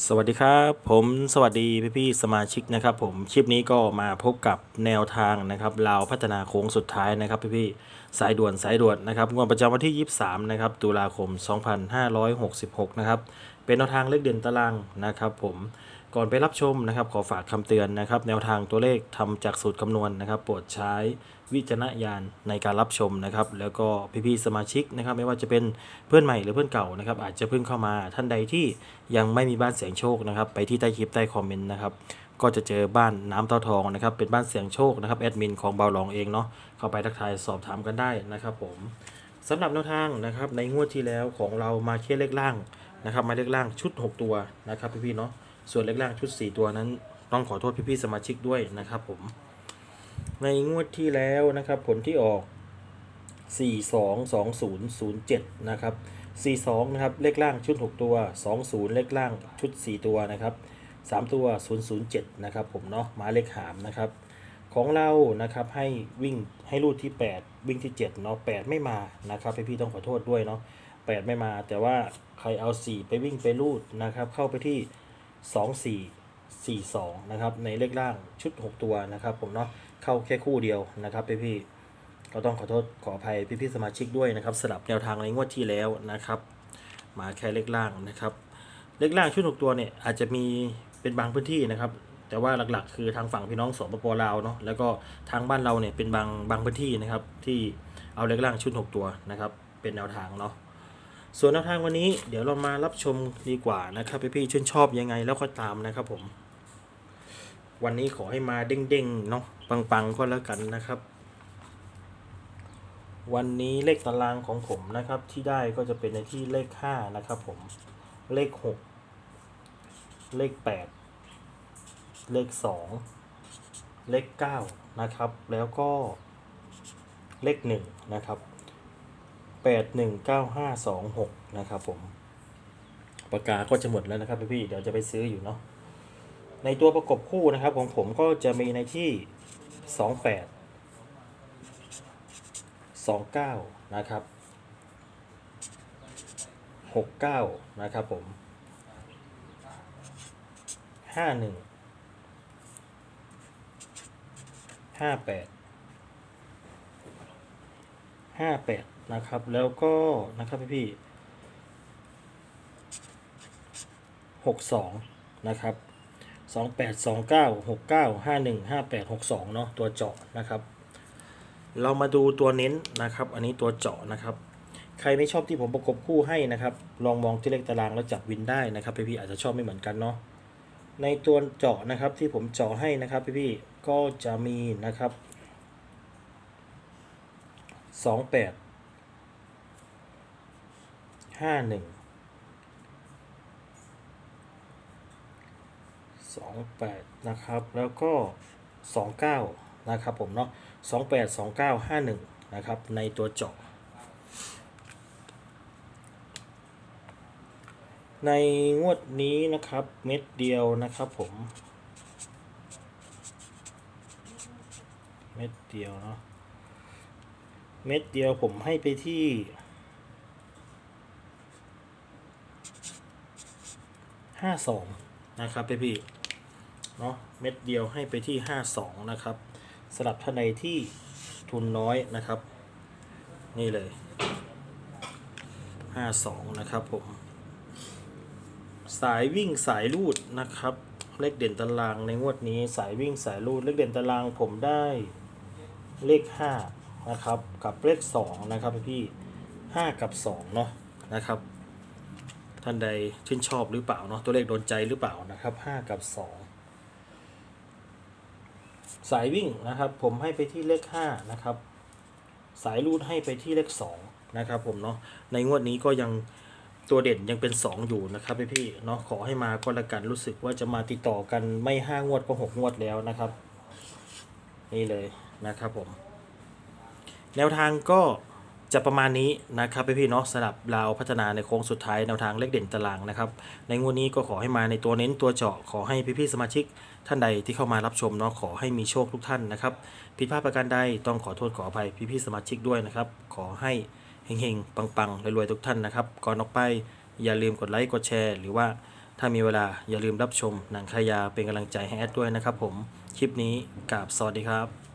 สวัสดีครับ ผมสวัสดีพี่พี่ๆสมาชิกนะครับ ผมคลิปนี้ก็มาพบกับแนวทางนะครับเราพัฒนาโค้งสุดท้ายนะครับพี่พี่ๆสายด่วนสายด่วนนะครับงวดประจำวันที่ 23 นะครับตุลาคม 2566 นะครับเป็นแนวทางเลขเด่นตารางนะครับ ผม ก่อนไปรับชมนะครับ ขอฝากคำเตือนนะครับ แนวทางตัวเลขทำจากสูตรคำนวณนะครับ โปรดใช้วิจารณญาณในการรับชมนะครับ แล้วก็พี่ๆสมาชิกนะครับ ไม่ว่าจะเป็นเพื่อนใหม่หรือเพื่อนเก่านะครับ อาจจะเพิ่งเข้ามาท่านใดที่ยังไม่มีบ้านเสียงโชคนะครับ ไปที่ใต้คลิปใต้คอมเมนต์นะครับก็จะเจอบ้านน้ำเต้าทองนะครับ เป็นบ้านเสียงโชคนะครับแอดมินของเบาหลองเองเนาะเข้าไปทักทายสอบถามกันได้นะครับผมสำหรับแนวทางนะครับในงวดที่แล้วของเรามาแค่เลขล่างนะครับมาเลขล่างชุด 6 ตัวนะครับพี่ๆเนาะ ส่วนเลขล่างชุด 4 ตัวนั้น ต้องขอโทษพี่ๆสมาชิกด้วยนะครับผม ในงวดที่แล้วนะครับ ผลที่ออก 422007 นะครับ 42 นะครับ เลขล่างชุด 6 ตัว 20 เลขล่างชุด 4 ตัวนะครับ3 ตัว 007 นะครับผมเนาะหมาเลขหามนะครับ ของเรานะครับให้วิ่งให้รูดที่ 8 วิ่งที่ 7 เนาะ 8 ไม่มานะครับพี่ๆต้องขอโทษด้วยเนาะ 8 ไม่มา แต่ว่าใครเอา 4 ไปวิ่งไปรูดนะครับ เข้าไปที่ 2 4 4 2 นะครับ ในเลขล่างชุด 6 ตัวนะครับผมเนาะเข้าแค่คู่เดียวนะครับพี่ๆก็ต้องขอโทษขออภัยพี่ๆสมาชิกด้วยนะครับสลับแนวทางในงวดที่แล้วนะครับ มาแค่เลขล่างนะครับ เลขล่างชุดหกตัวเนี่ยอาจจะมีเป็นบางพื้นที่นะครับ แต่ว่าหลักๆ คือทางฝั่งพี่น้องสปปลาวเนาะแล้วก็ทางบ้านเราเนี่ยเป็นบางบางพื้นที่นะครับที่เอาเลขล่างชุดหกตัวนะครับเป็นแนวทางเนาะ ส่วนแนวทางวันนี้เดี๋ยวเรามารับชมดีกว่านะครับพี่ๆชื่นชอบยังไงแล้วก็ตามนะครับผม วันนี้ขอให้มาเด้งๆเนาะปังๆก็แล้วกันนะครับ วันนี้เลขตารางของผมนะครับที่ได้ก็จะเป็นในที่เลขห้านะครับผมเลขหกเลขแปดเลขสองเลขเก้านะครับแล้วก็เลขหนึ่งนะครับ แปดหนึ่งเก้าห้าสองหกนะครับผมปากกาก็จะหมดแล้วนะครับพี่เดี๋ยวจะไปซื้ออยู่เนาะในตัวประกบคู่นะครับของผมก็จะมีในที่สองแปดสองเก้านะครับหกเก้านะครับผมห้า ห้าแปดนะครับ แล้วก็นะครับพี่พี่หกสองนะครับสองแปดสองเก้าหกเก้าห้าหนึ่งห้าแปดหกสองเนาะตัวเจาะนะครับ เรามาดูตัวเน้นนะครับ อันนี้ตัวเจาะนะครับ ใครไม่ชอบที่ผมประกบคู่ให้นะครับ ลองมองที่เลขตารางแล้วจับวินได้นะครับพี่ๆอาจจะชอบไม่เหมือนกันเนาะในตัวเจาะนะครับที่ผมเจาะให้นะครับพี่ๆก็จะมีนะครับ สองแปดห้าหนึ่งสองแปดนะครับแล้วก็สองเก้านะครับผมเนาะสองแปดสองเก้าห้าหนึ่งนะครับในตัวเจาะในงวดนี้นะครับเม็ดเดียวนะครับผม เม็ดเดียวเนาะ เม็ดเดียวผมให้ไปที่ห้าสองนะครับพี่พี่เนาะเม็ดเดียวให้ไปที่ห้าสองนะครับสำหรับท่านใดที่ทุนน้อยนะครับ นี่เลยห้าสองนะครับผม สายวิ่งสายลูดนะครับเลขเด่นตารางในงวดนี้สายวิ่งสายลูดเลขเด่นตารางผมได้เลขห้า นะครับ กับเลขสองนะครับพี่ห้ากับสองเนาะนะครับ ท่านใดชื่นชอบหรือเปล่าเนาะตัวเลขโดนใจหรือเปล่านะครับห้ากับสองสายวิ่งนะครับ ผมให้ไปที่เลขห้านะครับ สายรูดให้ไปที่เลขสองนะครับ ผมเนาะในงวดนี้ก็ยังตัวเด่นยังเป็น 2 อยู่นะครับพี่พี่เนาะขอให้มาก็ล้วกันรู้สึกว่าจะมาติดต่อกันไม่ห้างวดก็หกงวดแล้วนะครับ นี่เลยนะครับผม แนวทางก็จะประมาณนี้นะครับพี่พี่เนาะสำหรับเราพัฒนาในโค้งสุดท้ายแนวทางเลขเด่นตารางนะครับในงวดนี้ก็ขอให้มาในตัวเน้นตัวเจาะขอให้พี่พี่สมาชิกท่านใดที่เข้ามารับชมเนาะขอให้มีโชคทุกท่านนะครับผิดพลาดประการใดต้องขอโทษขออภัยพี่พี่สมาชิกด้วยนะครับขอให้เฮงๆปังๆรวยๆทุกท่านนะครับก่อนออกไปอย่าลืมกดไลค์กดแชร์ หรือว่าถ้ามีเวลาอย่าลืมรับชมหนังขายาเป็นกำลังใจให้แอดด้วยนะครับผมคลิปนี้กราบสวัสดีครับ